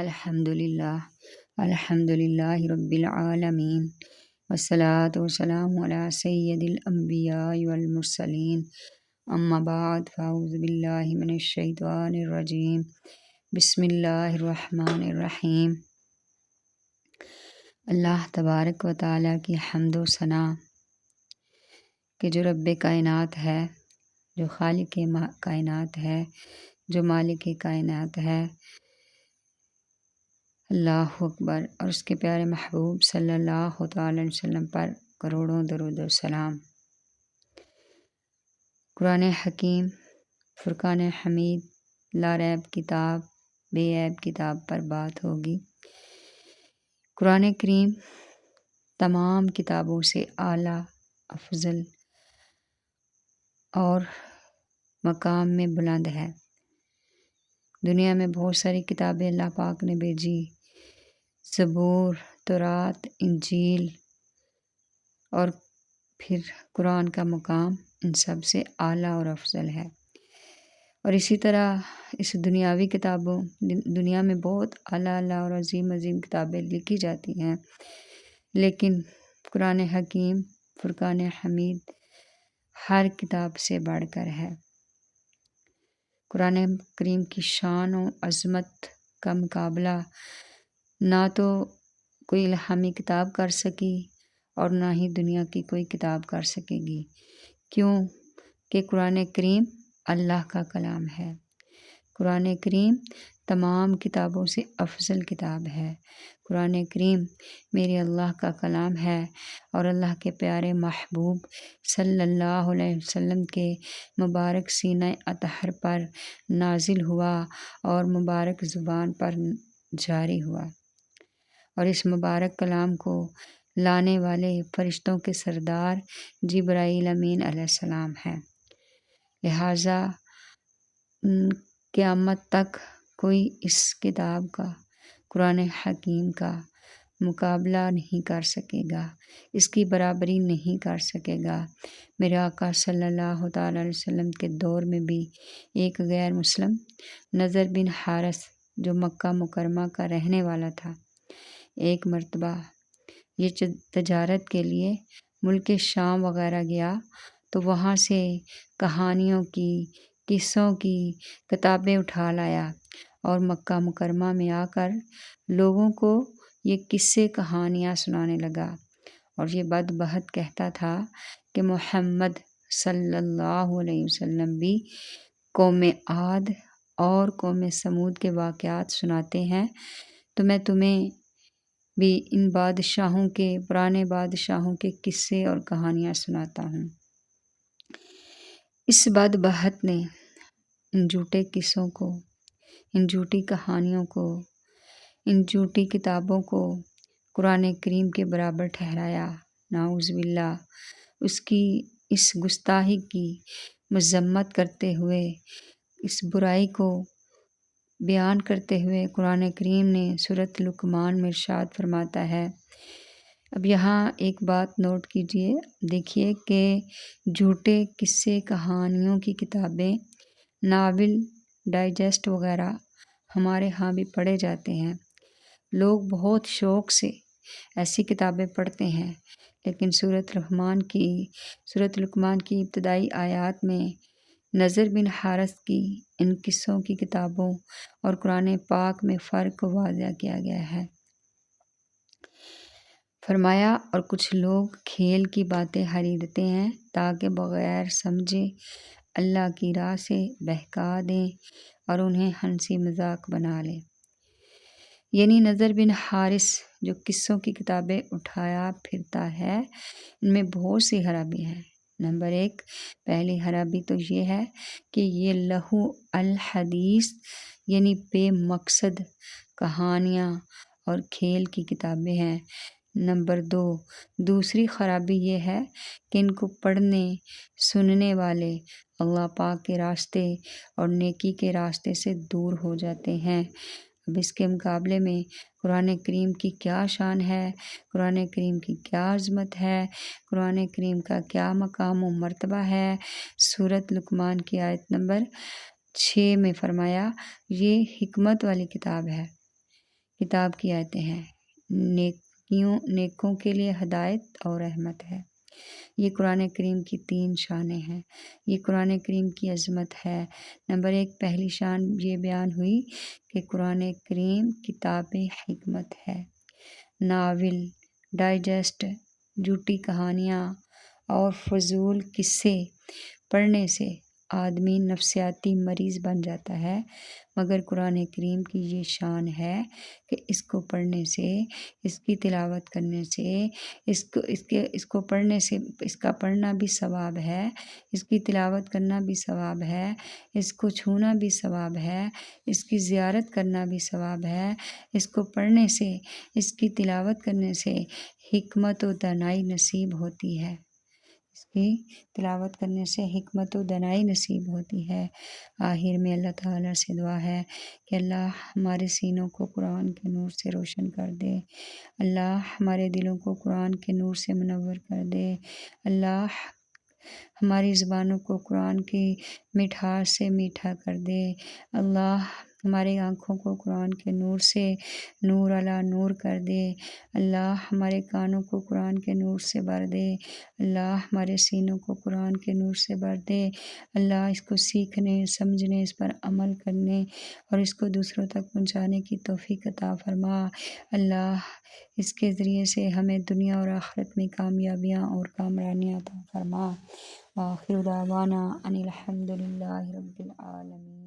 الحمد للہ الحمد للہ رب العالمین وسلاۃ وسلام علی سید الانبیاء والمرسلین. اما بعد، فاعوذ باللہ من الشیطان الرجیم. بسم اللہ الرحمن الرحیم. اللہ تبارک و تعالیٰ کی حمد و ثناء کہ جو رب کائنات ہے، جو خالق کائنات ہے، جو مالک کائنات ہے اللہ اکبر۔ اور اس کے پیارے محبوب صلی اللہ تعالی وسلم پر کروڑوں درود و سلام۔ قرآن حکیم، فرقان حمید لاریب کتاب، بے عیب کتاب پر بات ہوگی۔ قرآن کریم تمام کتابوں سے اعلیٰ، افضل اور مقام میں بلند ہے۔ دنیا میں بہت ساری کتابیں اللہ پاک نے بھیجی۔ زبور، تورات، انجیل اور پھر قرآن کا مقام ان سب سے اعلیٰ اور افضل ہے۔ اور اسی طرح اس دنیاوی کتابوں، دنیا میں بہت اعلیٰ اعلیٰ اور عظیم عظیم کتابیں لکھی جاتی ہیں، لیکن قرآن حکیم، فرقان حمید ہر کتاب سے بڑھ کر ہے۔ قرآن کریم کی شان و عظمت کا مقابلہ نہ تو کوئی الہامی کتاب کر سکی اور نہ ہی دنیا کی کوئی کتاب کر سکے گی۔ کیوں کہ قرآن کریم اللہ کا کلام ہے۔ قرآن کریم تمام کتابوں سے افضل کتاب ہے۔ قرآن کریم میرے اللہ کا کلام ہے اور اللہ کے پیارے محبوب صلی اللہ علیہ وسلم کے مبارک سینہ اطہر پر نازل ہوا اور مبارک زبان پر جاری ہوا۔ اور اس مبارک کلام کو لانے والے فرشتوں کے سردار جبرائیل امین علیہ السلام ہیں۔ لہٰذا قیامت تک کوئی اس کتاب کا، قرآن حکیم کا مقابلہ نہیں کر سکے گا، اس کی برابری نہیں کر سکے گا۔ میرے آقا صلی اللہ تعالی علیہ وسلم کے دور میں بھی ایک غیر مسلم، نظر بن حارث، جو مکہ مکرمہ کا رہنے والا تھا۔ ایک مرتبہ یہ تجارت کے لیے ملک شام وغیرہ گیا تو وہاں سے کہانیوں کی، قصوں کی کتابیں اٹھا لایا اور مکہ مکرمہ میں آ کر لوگوں کو یہ قصے، کہانیاں سنانے لگا اور یہ بد بہت کہتا تھا کہ محمد صلی اللہ علیہ وسلم بھی قوم عاد اور قوم سمود کے واقعات سناتے ہیں تو میں تمہیں بھی ان بادشاہوں کے، پرانے بادشاہوں کے قصے اور کہانیاں سناتا ہوں۔ اس بد بہت نے ان جھوٹے قصوں کو، ان جھوٹی کہانیوں کو، ان جھوٹی کتابوں کو قرآن کریم کے برابر ٹھہرایا۔ ناؤز باللہ۔ اس کی، اس گستاحی کی مذمت کرتے ہوئے اس برائی کو بیان کرتے ہوئے قرآن کریم نے صورت لکمان میں ارشاد فرماتا ہے۔ اب یہاں ایک بات نوٹ کیجیے دیکھیے کہ جھوٹے قصے، کہانیوں کی کتابیں، ناول، ڈائجسٹ وغیرہ ہمارے ہاں بھی پڑھے جاتے ہیں۔ لوگ بہت شوق سے ایسی کتابیں پڑھتے ہیں، لیکن صورت رحمان کی صورت لکمان کی ابتدائی آیات میں نظر بن حارث کی ان قصوں کی کتابوں اور قرآن پاک میں فرق واضح کیا گیا ہے۔ فرمایا، اور کچھ لوگ کھیل کی باتیں خریدتے ہیں تاکہ بغیر سمجھے اللہ کی راہ سے بہکا دیں اور انہیں ہنسی مذاق بنا لیں۔ یعنی نظر بن حارث جو قصوں کی کتابیں اٹھایا پھرتا ہے، ان میں بہت سی خرابی ہیں۔ نمبر ایک۔ پہلی خرابی تو یہ ہے کہ یہ لہو الحدیث یعنی بے مقصد کہانیاں اور کھیل کی کتابیں ہیں۔ نمبر دو، دوسری خرابی یہ ہے کہ ان کو پڑھنے، سننے والے اللہ پاک کے راستے اور نیکی کے راستے سے دور ہو جاتے ہیں۔ اب اس کے مقابلے میں قرآن کریم کی کیا شان ہے؟ قرآن کریم کی کیا عظمت ہے؟ قرآن کریم کا کیا مقام و مرتبہ ہے؟ صورت لکمان کی آیت نمبر چھ میں فرمایا، یہ حکمت والی کتاب ہے۔ کتاب کی آیتیں ہیں۔ نیکیوں، نیکوں کے لیے ہدایت اور رحمت ہے۔ یہ قرآن کریم کی تین شانیں ہیں۔ یہ قرآن کریم کی عظمت ہے۔ نمبر ایک، پہلی شان یہ بیان ہوئی کہ قرآن کریم کتاب حکمت ہے۔ ناول، ڈائجسٹ، جھوٹی کہانیاں اور فضول قصے پڑھنے سے آدمی نفسیاتی مریض بن جاتا ہے۔ مگر قرآن کریم کی یہ شان ہے کہ اس کو پڑھنے سے، اس کی تلاوت کرنے سے، اس کو، اس کے، اس کو پڑھنے سے، اس کا پڑھنا بھی ثواب ہے، اس کی تلاوت کرنا بھی ثواب ہے، اس کو چھونا بھی ثواب ہے، اس کی زیارت کرنا بھی ثواب ہے۔ اس کو پڑھنے سے، اس کی تلاوت کرنے سے حکمت و دنائی نصیب ہوتی ہے۔ اس کی تلاوت کرنے سے حکمت و دنائی نصیب ہوتی ہے۔ آخر میں اللہ تعالیٰ سے دعا ہے کہ اللہ ہمارے سینوں کو قرآن کے نور سے روشن کر دے۔ اللہ ہمارے دلوں کو قرآن کے نور سے منور کر دے۔ اللہ ہماری زبانوں کو قرآن کی مٹھاس سے میٹھا کر دے۔ اللہ ہماری آنکھوں کو قرآن کے نور سے نور علا نور کر دے۔ اللہ ہمارے کانوں کو قرآن کے نور سے بھر دے۔ اللہ ہمارے سینوں کو قرآن کے نور سے بھر دے۔ اللہ اس کو سیکھنے، سمجھنے، اس پر عمل کرنے اور اس کو دوسروں تک پہنچانے کی توفیق عطا فرما۔ اللہ اس کے ذریعے سے ہمیں دنیا اور آخرت میں کامیابیاں اور کامرانیاں عطا فرما۔ آخر دعوانا ان الحمد للہ رب العالمین۔